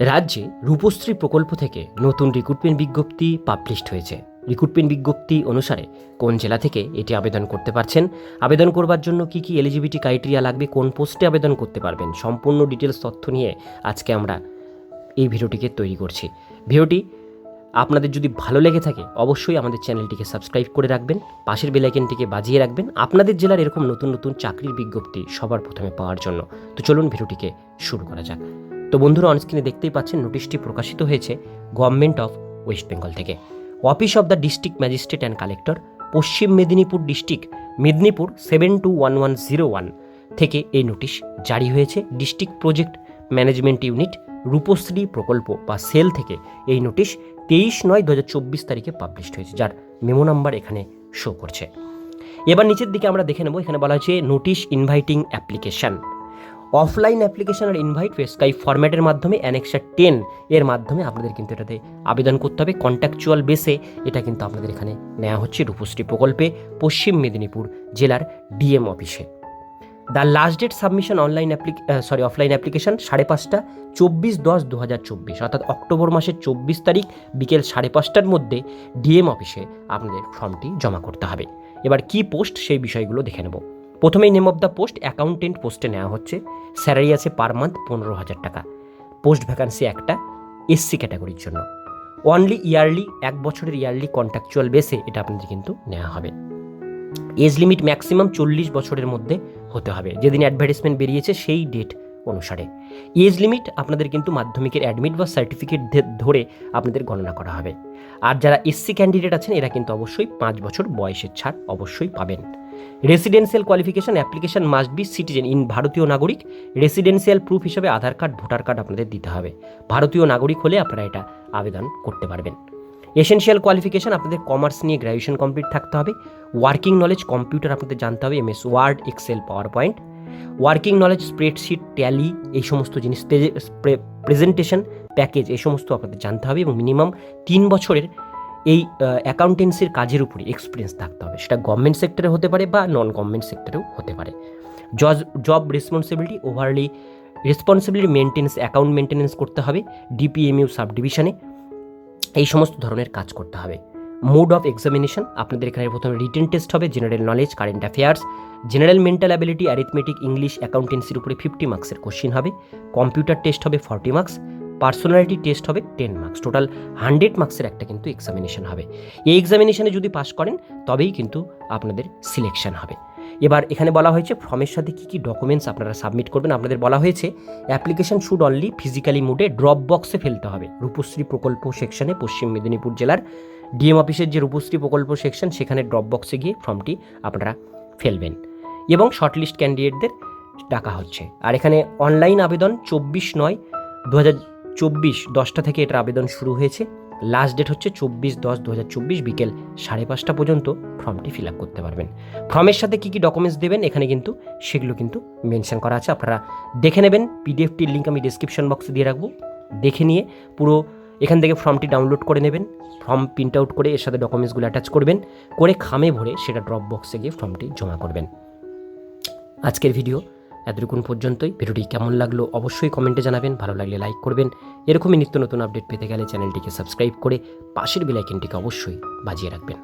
রাজ্যে রূপশ্রী প্রকল্প থেকে নতুন রিক্রুটমেন্ট বিজ্ঞপ্তি পাবলিশড হয়েছে। রিক্রুটমেন্ট বিজ্ঞপ্তি অনুসারে কোন জেলা থেকে এটি আবেদন করতে পারছেন, আবেদন করবার জন্য কি কি এলিজিবিলিটি ক্রাইটেরিয়া লাগবে, কোন পোস্টে আবেদন করতে পারবেন, সম্পূর্ণ ডিটেলস তথ্য নিয়ে আজকে আমরা এই ভিডিওটিকে তৈরি করছি। ভিডিওটি আপনাদের যদি ভালো লেগে থাকে, অবশ্যই আমাদের চ্যানেলটিকে সাবস্ক্রাইব করে রাখবেন, পাশের বেলাইকেনটিকে বাজিয়ে রাখবেন আপনাদের জেলার এরকম নতুন নতুন চাকরির বিজ্ঞপ্তি সবার প্রথমে পাওয়ার জন্য। তো চলুন ভিডিওটিকে শুরু করা যাক। তো বন্ধুরা অনস্ক্রিনে দেখতেই পাচ্ছেন নোটিশটি প্রকাশিত হয়েছে গভর্নমেন্ট অফ ওয়েস্ট বেঙ্গল থেকে। Office of the district magistrate and collector Paschim Medinipur district Medinipur seven two one one zero one থেকে এই নোটিশ জারি হয়েছে। District project management unit Rupashree প্রকল্প বা সেল থেকে এই নোটিশ তেইশ নয় দু হাজার চব্বিশ তারিখে পাবলিশড হয়েছে, যার মেমো নাম্বার এখানে শো করছে। এবার নিচের দিকে আমরা দেখে নেব, এখানে বলা হয়েছে notice inviting application offline application আর ইনভাইট স্কাই ফরম্যাটের মাধ্যমে অ্যানেক্সার টেন এর মাধ্যমে আপনাদের কিন্তু এটাতে আবেদন করতে হবে। কন্ট্যাকচুয়াল বেসে এটা কিন্তু আপনাদের এখানে নেওয়া হচ্ছে রূপশ্রী প্রকল্পে পশ্চিম মেদিনীপুর জেলার ডিএম অফিসে the last date submission online applique sorry offline application সাড়ে পাঁচটা চব্বিশ দশ দু হাজার চব্বিশ। অর্থাৎ অক্টোবর মাসের চব্বিশ তারিখ বিকেল সাড়ে পাঁচটার মধ্যে ডিএম অফিসে আপনাদের ফর্মটি জমা করতে হবে। এবার কি পোস্ট সেই বিষয়গুলো দেখে নেব। প্রথমেই name of the post accountant পোস্টে নেওয়া হচ্ছে। স্যালারি আছে পার মান্থ পনেরো হাজার টাকা। পোস্ট ভ্যাকান্সি একটা এসসি ক্যাটাগরির জন্য। অনলি ইয়ারলি এক বছরের ইয়ারলি কন্ট্রাকচুয়াল বেসে এটা আপনাদের কিন্তু নেওয়া হবে। এজ লিমিট ম্যাক্সিমাম চল্লিশ বছরের মধ্যে হতে হবে। যেদিন অ্যাডভার্টাইজমেন্ট বেরিয়েছে সেই ডেট অনুসারে। এজ লিমিট আপনাদের কিন্তু মাধ্যমিকের অ্যাডমিট বা সার্টিফিকেট ধরে আপনাদের গণনা করা হবে। আর যারা এসসি ক্যান্ডিডেট আছেন, এরা কিন্তু অবশ্যই পাঁচ বছর বয়সের ছাড় অবশ্যই পাবেন। Residential qualification application must be citizen in ভারতীয় নাগরিক। রেসিডেন্সিয়াল প্রুফ হিসেবে আধার কার্ড ভোটার কার্ড আপনাদের দিতে হবে। ভারতীয় নাগরিক হলে আপনারা এটা আবেদন করতে পারবেন। এসেনশিয়াল কোয়ালিফিকেশন আপনাদের কমার্স নিয়ে গ্র্যাজুয়েশন কমপ্লিট থাকতে হবে। ওয়ার্কিং নলেজ কম্পিউটার আপনাদের জানতে হবে MS Word Excel PowerPoint working knowledge spreadsheet Tally এই সমস্ত জিনিস প্রেজেন্টেশন প্যাকেজ এই সমস্ত আপনাদের জানতে হবে এবং মিনিমাম তিন বছরের এই অ্যাকাউন্টেন্সির কাজের উপরে এক্সপিরিয়েন্স থাকতে হবে। সেটা গভর্নমেন্ট সেক্টরে হতে পারে বা নন গভর্নমেন্ট সেক্টরেও হতে পারে। জজ job responsibility overly responsibility maintenance account maintenance করতে হবে ডিপিএমইউ সাব ডিভিশনে এই সমস্ত ধরনের কাজ করতে হবে। মোড অফ এক্সামিনেশন আপনাদের এখানে প্রথমে রিটেন টেস্ট হবে general knowledge current affairs general mental ability arithmetic English অ্যাকাউন্টেন্সির উপরে ফিফটি মার্কসের কোশ্চিন হবে। কম্পিউটার টেস্ট হবে ফর্টি মার্কস পার্সোনালিটি টেস্ট হবে টেন মার্কস। টোটাল হান্ড্রেড মার্কসের একটা কিন্তু এক্সামিনেশন হবে। এই এক্সামিনেশনে যদি পাস করেন, তবেই কিন্তু আপনাদের সিলেকশন হবে। এবার এখানে বলা হয়েছে ফর্মের সাথে কী কী ডকুমেন্টস আপনারা সাবমিট করবেন? আপনাদের বলা হয়েছে অ্যাপ্লিকেশন শুড অনলি ফিজিক্যালি মুডে ড্রপ বক্সে ফেলতে হবে। রূপশ্রী প্রকল্প সেকশনে পশ্চিম মেদিনীপুর জেলার ডিএম অফিসের যে রূপশ্রী প্রকল্প সেকশন সেখানে ড্রপ বক্সে গিয়ে ফর্মটি আপনারা ফেলবেন। এবং শর্টলিস্ট ক্যান্ডিডেটদের ডাকা হচ্ছে। আর এখানে অনলাইন আবেদন চব্বিশ নয় দু চব্বিশ দশটা থেকে এটার আবেদন শুরু হয়েছে। লাস্ট ডেট হচ্ছে চব্বিশ দশ দু হাজার চব্বিশ বিকেল সাড়ে পাঁচটা পর্যন্ত ফর্মটি ফিল আপ করতে পারবেন। ফর্মের সাথে কী কী ডকুমেন্টস দেবেন এখানে কিন্তু সেগুলো কিন্তু মেনশন করা আছে। আপনারা দেখে নেবেন পিডিএফটির লিঙ্ক আমি ডিসক্রিপশন বক্সে দিয়ে রাখব। দেখে নিয়ে পুরো এখান থেকে ফর্মটি ডাউনলোড করে নেবেন ফর্ম প্রিন্ট আউট করে এর সাথে ডকুমেন্টসগুলো অ্যাটাচ করবেন, করে খামে ভরে সেটা ড্রপ বক্সে গিয়ে ফর্মটি জমা করবেন। আজকের ভিডিও এতটুকুন পর্যন্তই। ভিডিওটি কেমন লাগল অবশ্যই কমেন্টে জানাবেন, ভালো লাগলে লাইক করবেন। এরকমই নিত্য নতুন আপডেট পেতে গেলে চ্যানেলটিকে সাবস্ক্রাইব করে পাশের বেলাইকেনটিকে অবশ্যই বাজিয়ে রাখবেন।